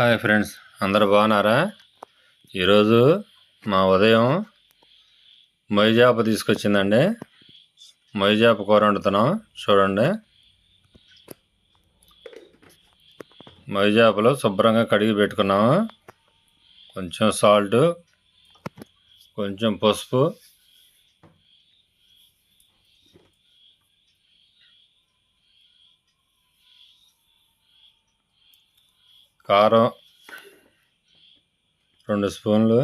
Hi friends అందరు బాగున్నారా? ఈరోజు మా ఉదయం మొయ్యజాప తీసుకొచ్చిందండి. మొయ్యజాప కూర వండుతున్నాం చూడండి. మొయ్యజాపలో శుభ్రంగా కడిగి పెట్టుకున్నాము. కొంచెం సాల్ట్ కొంచెం పసుపు కారం రెండు స్పూన్లు.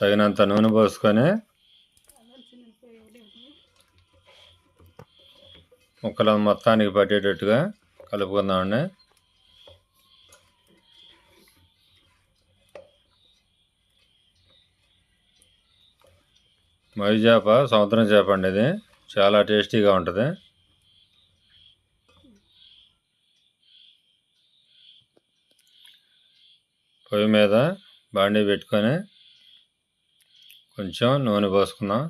తగినంత నూనె పోసుకొని ముక్కలు మొత్తానికి పట్టేటట్టుగా కలుపుకుందామండి. మై చేప సముద్రం చేప అండి ఇది. చాలా టేస్టీగా ఉంటుంది. పొయ్యి మీద బాండీ పెట్టుకొని కొంచెం నూనె పోసుకుందాం.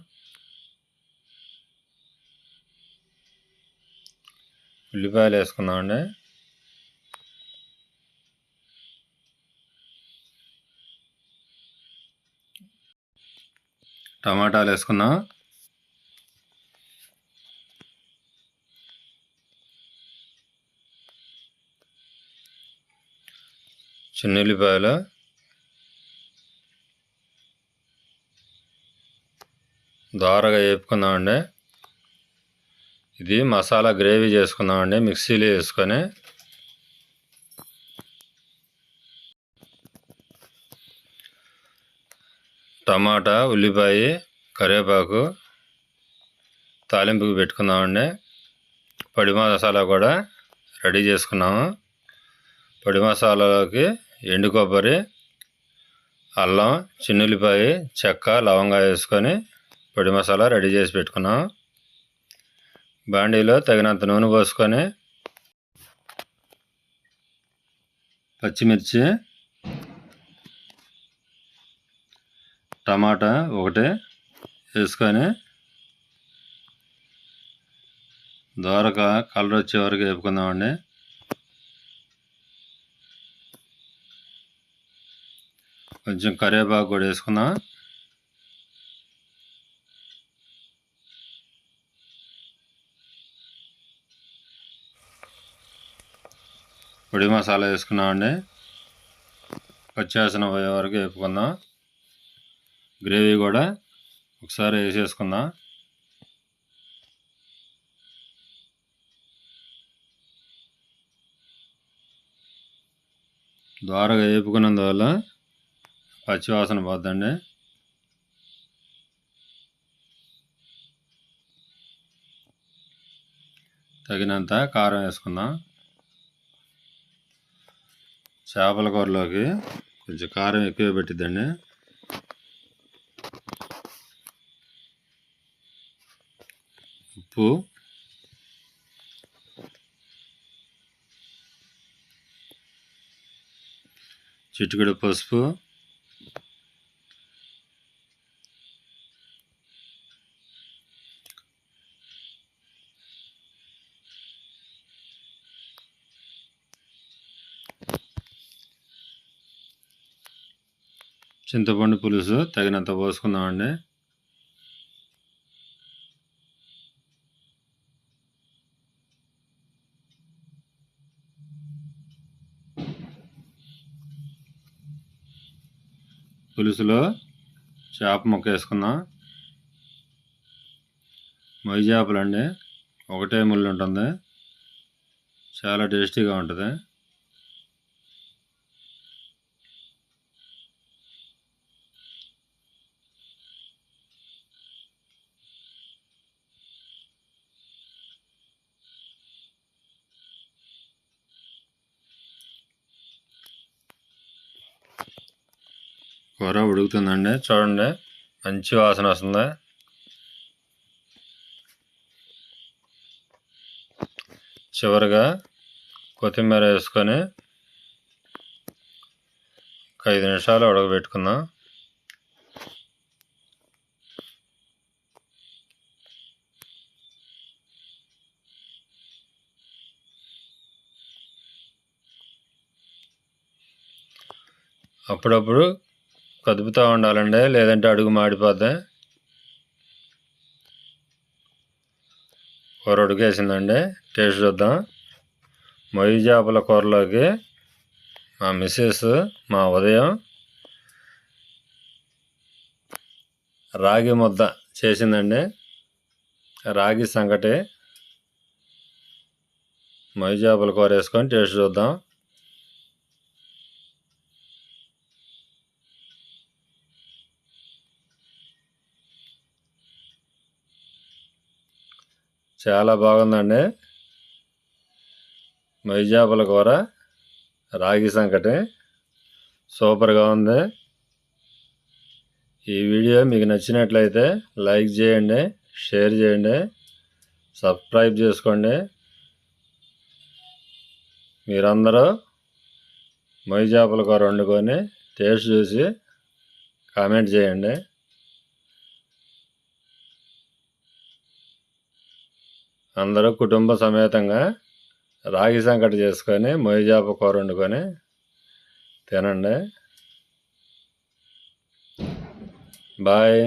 ఉల్లిపాయలు వేసుకుందామండి. టమాటాలు వేసుకుందాం చిన్నుల్లిపాయలు. దారగా వేపుకుందామండి. ఇది మసాలా గ్రేవీ చేసుకుందామండి మిక్సీలో వేసుకొని. టమాటా ఉల్లిపాయ కరివేపాకు తాలింపుకి పెట్టుకున్నామండి. పొడి మసాలా కూడా రెడీ చేసుకున్నాము. పొడి మసాలాలోకి ఎండు కొబ్బరి అల్లం చిన్నుల్లిపాయ చెక్క లవంగా వేసుకొని పొడి మసాలా రెడీ చేసి పెట్టుకున్నాం బాండీలో తగినంత నూనె పోసుకొని పచ్చిమిర్చి టమాటా ఒకటి వేసుకొని దోరక కలర్ వచ్చే వరకు వేపుకుందామండి. కొంచెం కరివేపాకు కూడా వేసుకుందాం. పొడి మసాలా వేసుకున్నామండి. పచ్చేసిన పోయే వరకు వేపుకుందాం. గ్రేవీ కూడా ఒకసారి వేసేసుకుందాం. ద్వారగా వేపుకున్నందువల్ల పచ్చివాసన పోద్దండి. తగినంత కారం వేసుకుందాం. చేపల కూరలోకి కొంచెం కారం ఎక్కువ పెట్టిద్దండి. ఉప్పు. చిట్టుకడ పసుపు. చింతపండు పులుసు తగినంత పోసుకుందామండి. పులుసులో చేప ముక్క వేసుకుందాం మొయ్యి చేపలు అండి ఒకటే ముళ్ళు ఉంటుంది. చాలా టేస్టీగా ఉంటుంది. కూర ఉడుకుతుందండి. చూడండి. మంచి వాసన వస్తుంది. చివరిగా కొత్తిమీర వేసుకొని ఒక ఐదు నిమిషాలు ఉడకబెట్టుకుందాం. అప్పుడప్పుడు కదుపుతూ ఉండాలండి లేదంటే అడుగు మాడిపోద్ది. కూర ఉడికేసిందండి టేస్ట్ చూద్దాం. మొయ్యి చేపల కూరలోకి మా మిస్సెస్ మా ఉదయం రాగి ముద్ద చేసిందండి. రాగి సంగటి. మొయ్యి చేపల కూర వేసుకొని టేస్ట్ చూద్దాం. చాలా బాగుందండి. మైజాపల కూర రాగి సంకటి. సూపర్గా ఉంది. ఈ వీడియో మీకు నచ్చినట్లయితే లైక్ చేయండి షేర్ చేయండి సబ్స్క్రైబ్ చేసుకోండి. మీరందరూ మైజాపల కూర వండుకొని టేస్ట్ చూసి కామెంట్ చేయండి. అందరూ కుటుంబ సమేతంగా రాగి సంకట చేసుకొని మొయ్యజాప కూర వండుకొని తినండి. బాయ్.